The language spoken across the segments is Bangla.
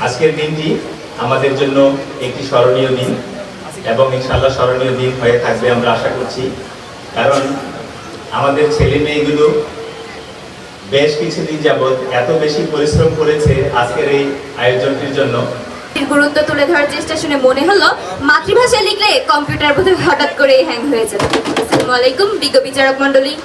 আজকের দিনটি আমাদের জন্য একটি স্মরণীয় দিন এবং ইনশাল্লাহ স্মরণীয় দিন হয়ে থাকবে আমরা আশা করছি। কারণ আমাদের ছেলে মেয়েগুলো বেশ কিছুদিন যাবৎ এত বেশি পরিশ্রম করেছে আজকের এই আয়োজনটির জন্য। গুরুত্ব তুলে ধরার চেষ্টা শুনে মনে হলো মাতৃভাষায় লিখলে কম্পিউটার বোধহয় হঠাৎ করে হ্যাং হয়ে যাবে আসসালামু আলাইকুম, বিজ্ঞ বিচারক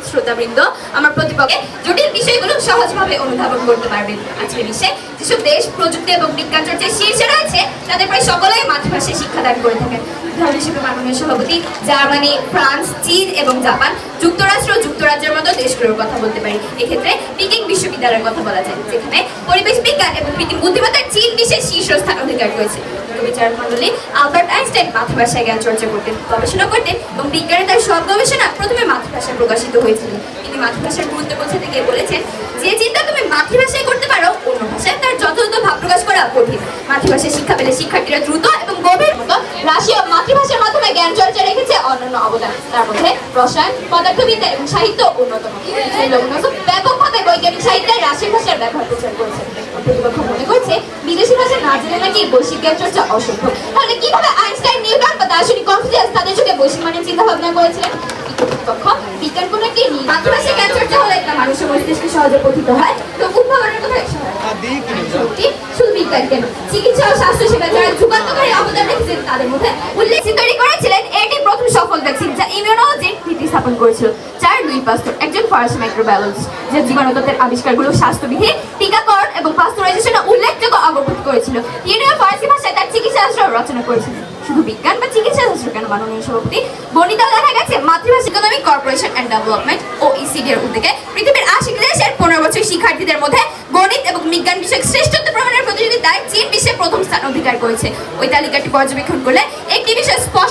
শ্রোতাবৃন্দ। আমার প্রতিপক্ষে জটিল বিষয়গুলো সহজভাবে অনুধাবন করতে পারবেন। আজকের বিশ্বে যেসব দেশ, প্রযুক্তি এবং বিজ্ঞান চর্চায় শীর্ষে রয়েছে, তাদের প্রায় সকলেই মাতৃভাষায় শিক্ষাদান করে থাকেন। উদাহরণ হিসেবে মাননীয় সভাপতি, জার্মানি, ফ্রান্স, চীন এবং জাপান যুক্তরাষ্ট্র যুক্তরাজ্যের মতো দেশগুলোর কথা বলতে পারি। এক্ষেত্রে পিকিং বিশ্ববিদ্যালয়ের কথা বলা যায়, যেখানে পরিবেশ বিজ্ঞান এবং কৃত্রিম বুদ্ধিমত্তার চীন বিশ্বের শীর্ষস্থান অধিকার করেছে। বিচারক মন্ডলী আলবার্ট আইনস্টাইন মাতৃভাষায় জ্ঞান চর্চা করতেন, গবেষণা করতেন এবং বিজ্ঞানের তার সব গবেষণা প্রথমে মাতৃভাষায় প্রকাশিত হয়েছিল। তিনি মাতৃভাষার গুরুত্ব বোঝাতে গিয়ে বলেছেন, যে চিন্তা তুমি মাতৃভাষায় করতে পারো, অন্য ভাষায় তার যথাযথ ভাব প্রকাশ করা কঠিন। মাতৃভাষায় শিক্ষা পেলে শিক্ষার্থীরা দ্রুত এবং গভীর মতো রাশিয়া মাতৃভাষার মাধ্যমে জ্ঞান চর্চা রেখেছে অন্যান্য অবদান তার মধ্যে রসায়ন পদার্থবিদ্যা এবং সাহিত্য অন্যতম ব্যাপকভাবে বৈজ্ঞানিক সাহিত্যে রাশিয়ান ভাষার ব্যবহার প্রচার করেছে। কর্তৃপক্ষ মনে করছে বিদেশি ভাষা না জেনে নাকি বৈশ্বিক জ্ঞান চর্চা অসম্ভব। তাহলে কীভাবে আইনস্টাইন নিউটন বা দার্শনিক কনফিউশিয়াস তাদের যুগে বৈশ্বিক মানের চিন্তা ভাবনা করেছিলেন কর্তৃপক্ষ বিজ্ঞান কোনো একটি মাতৃভাষায় জ্ঞান চর্চা হলে তা মানুষের মস্তিষ্কে সহজে পঠিত হয়। তো উদ্ভাবনের কথা সত্যি শুধু বিজ্ঞান কেন? চিকিৎসা ও স্বাস্থ্য সেবা যারা যুগান্তকারী অবদান রেখেছেন তাদের মধ্যে উল্লেখ তৈরি করেছিলেন এটি প্রথম সফল ভ্যাকসিন যা ইমিউনোলজির ভিত্তি স্থাপন করেছিল। চার লুই পাস্তুর একজন ফরাসি মাইক্রোবায়োলজিস্ট যে জীবাণুতত্ত্বের আবিষ্কারগুলো স্বাস্থ্যবিধি টিকাকরণ এবং পাস্তুরাইজেশনে উল্লেখযোগ্য অগ্রগতি করেছিল। ইউনিয়ন ফরাসি ভাষায় তার চিকিৎসা শাস্ত্র রচনা করেছিলেন। শুধু বিজ্ঞান বা চিকিৎসা শাস্ত্র কেন, মাননীয় সভাপতি? গণিতেও দেখা গেছে, মাতৃভাষা economic corporation and development O ECD এর উদ্যোগে পৃথিবীর আশি দেশের পনেরো বছর শিক্ষার্থীদের মধ্যে গণিত এবং বিজ্ঞান বিষয়ক শ্রেষ্ঠত্ব প্রমাণের প্রতিযোগিতায় চীন বিশ্বে প্রথম স্থান অধিকার করেছে। ওই তালিকাটি পর্যবেক্ষণ করলে একটি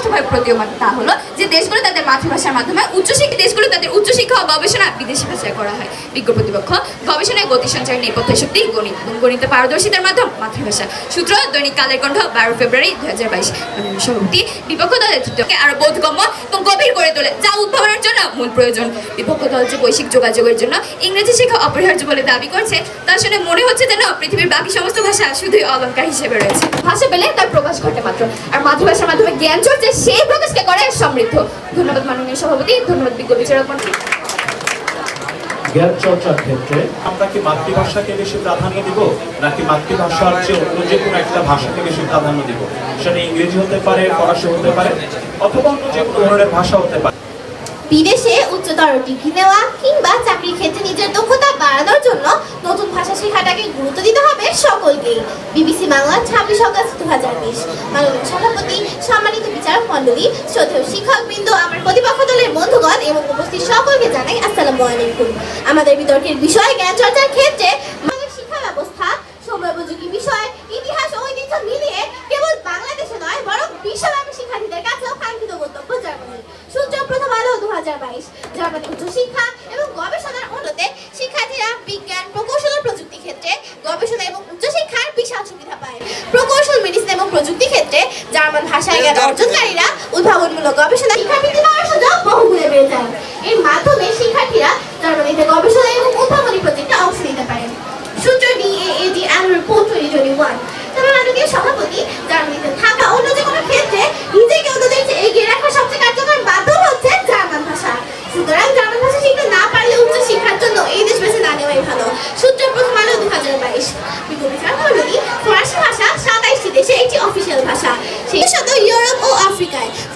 স্পষ্টভাবে প্রতীয়মান। তা হলো যে দেশগুলো তাদের মাতৃভাষার মাধ্যমে উচ্চশিক্ষা দেশগুলো তাদের উচ্চশিক্ষা ও গবেষণা বিদেশি ভাষায় করা হয়। বিজ্ঞ প্রতিপক্ষ, গবেষণায় গতি সঞ্চারের নেপথ্য শক্তি গণিত এবং গণিতে পারদর্শিতার মাধ্যম মাতৃভাষা। সূত্র, দৈনিক কালের কণ্ঠ, বারো ফেব্রুয়ারি দুই হাজার বাইশ সভাপতি, বিপক্ষ দলের নেতৃত্বকে আরও বোধগম্য এবং গভীর করে তোলে। যা উদ্ভাবনের জন্য মূল প্রয়োজন। বিপক্ষ দল যে বৈশ্বিক যোগাযোগের জন্য ইংরেজি শেখা অপরিহার্য বলে দাবি করছে, তা শুনে মনে হচ্ছে যেন পৃথিবীর বাকি সমস্ত ভাষা শুধুই অলঙ্কার হিসেবে রয়েছে। ভাষা পেলে তার প্রকাশ ঘটে মাত্র। আর মাতৃভাষার মাধ্যমে জ্ঞান চর্চা সেই প্রকাশকে করে সমৃদ্ধ। ধন্যবাদ মাননীয় সভাপতি ধন্যবাদ বিজ্ঞ বিচারক মন্ত্রী জ্ঞান চর্চার ক্ষেত্রে আমরা কি মাতৃভাষাকে বেশি প্রাধান্য দিব নাকি মাতৃভাষার চেয়ে অন্য যে কোনো একটা ভাষাকে বেশি প্রাধান্য দিব? সেটা ইংরেজি হতে পারে ফরাসি হতে পারে অথবা অন্য যে কোনো ধরনের ভাষা হতে পারে। বিদেশে উচ্চতর ডিগ্রি নেওয়া কিংবা চাকরির ক্ষেত্রে নিজের দক্ষতা বাড়ানোর জন্য নতুন ভাষা শেখাটাকে গুরুত্ব দিতে হবে সকলকেই। বিবিসি বাংলা ছাব্বিশ অগস্ট দু হাজার বিশ। মাননীয় সভাপতি, সম্মানিত বিচারক মণ্ডলী, শ্রদ্ধেয় শিক্ষকবৃন্দ, আমার প্রতিপক্ষ দলের বন্ধুগণ এবং উপস্থিত সকলকে জানাই আসসালামু আলাইকুম। আমাদের বিতর্কের বিষয় জ্ঞান চর্চার ক্ষেত্রে শিক্ষা ব্যবস্থা, সময়োপযোগী বিষয়, ইতিহাস ও ঐতিহ্য মিলিয়ে কেবল বাংলাদেশে নয়, বরং বিশ্বব্যাপী শিক্ষার্থীদের কাছেও কাঙ্ক্ষিত গন্তব্য জার্মানি সূত্র প্রথম আলো দু হাজার বাইশ। জার্মানি উচ্চশিক্ষা এবং গবেষণার উন্নতে শিক্ষার্থীরা বিজ্ঞান প্রকৌশল ও প্রযুক্তি ক্ষেত্রে গবেষণা এবং উচ্চশিক্ষার বিশাল সুবিধা পায় প্রকৌশল মেডিসিন এবং প্রযুক্তি ক্ষেত্রে জার্মান ভাষায় জ্ঞান অর্জনকারীরা উদ্ভাবনমূলক গবেষণা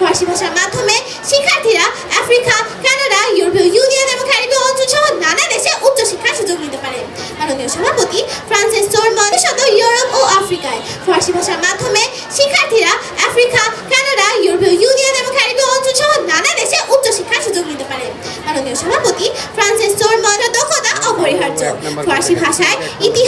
ফরাসি ভাষার মাধ্যমে শিক্ষার্থীরা আফ্রিকা কানাডা ইউরোপীয় ইউনিয়ন এবং ক্যারিবীয় অঞ্চল সহ নানা দেশে উচ্চশিক্ষার সুযোগ নিতে পারেন মাননীয় সভাপতি ফ্রান্সিস সোরমন সাথে ইউরোপ ও আফ্রিকায়। ফরাসি ভাষার মাধ্যমে শিক্ষার্থীরা আফ্রিকা কানাডা ইউরোপীয় ইউনিয়ন এবং ক্যারিবীয় অঞ্চল সহ নানা দেশে উচ্চশিক্ষার সুযোগ নিতে পারেন মাননীয় সভাপতি ফ্রান্সিস সোরমন দক্ষতা অপরিহার্য। ফরাসি ভাষায় ইতিহাস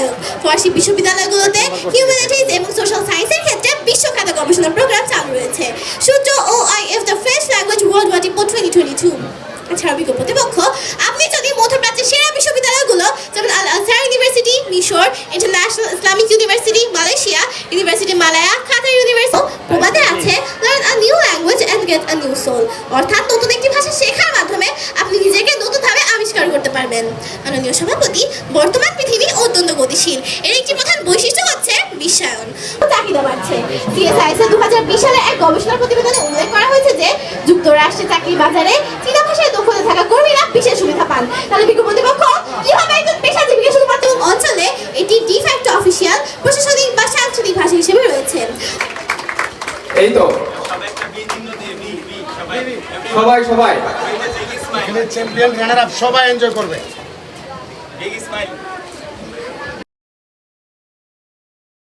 সহায়ক ফরাসি বিশ্ববিদ্যালয়গুলোতে হিউম্যানিটিজ এবং সোশ্যাল সায়েন্সের ক্ষেত্রে বিশ্বখ্যাত গবেষণা প্রোগ্রাম চালু রয়েছে। সূত্র O I F the French language world wide report twenty twenty two এছাড়া বিজ্ঞ প্রতিপক্ষ, আপনি যদি মধ্যপ্রাচ্যের সেরা বিশ্ববিদ্যালয়গুলো, যেমন আল আজহার ইউনিভার্সিটি মিশর International Islamic University Malaysia University Malaya Qatar University প্রবাদে আছে learn a new language and get a new soul অর্থাৎ নতুন একটি ভাষা শেখার মাধ্যমে আপনি নিজেকে নতুনভাবে আবিষ্কার করতে পারবেন। মাননীয় সভাপতি বর্তমান পৃথিবী অত্যন্ত গতিশীল। এর একটি প্রধান বৈশিষ্ট্য হচ্ছে বিশ্বায়ন। চাহিদা বাড়ছে। সিএসআইএস দু হাজার বিশ সালে এক গবেষণা প্রতিবেদনে উল্লেখ করা হয়েছে যে যুক্তরাষ্ট্রে চাকরির বাজারে চীনা ভাষায় দক্ষতা থাকা কর্মীরা বিশেষ সুবিধা পান। তাহলে বিজ্ঞ প্রতিপক্ষ কীভাবে একজন পেশাজীবীকে শুধুমাত্র অঞ্চলে এটি ডিফ্যাক্টো অফিসিয়াল প্রশাসনিক বা সাংস্কৃতিক ভাষা হিসেবে রয়েছে? এই তো। সবাই সবাই। এখানে চ্যাম্পিয়ন রানার আপ সবাই এনজয় করবে বিগ smile.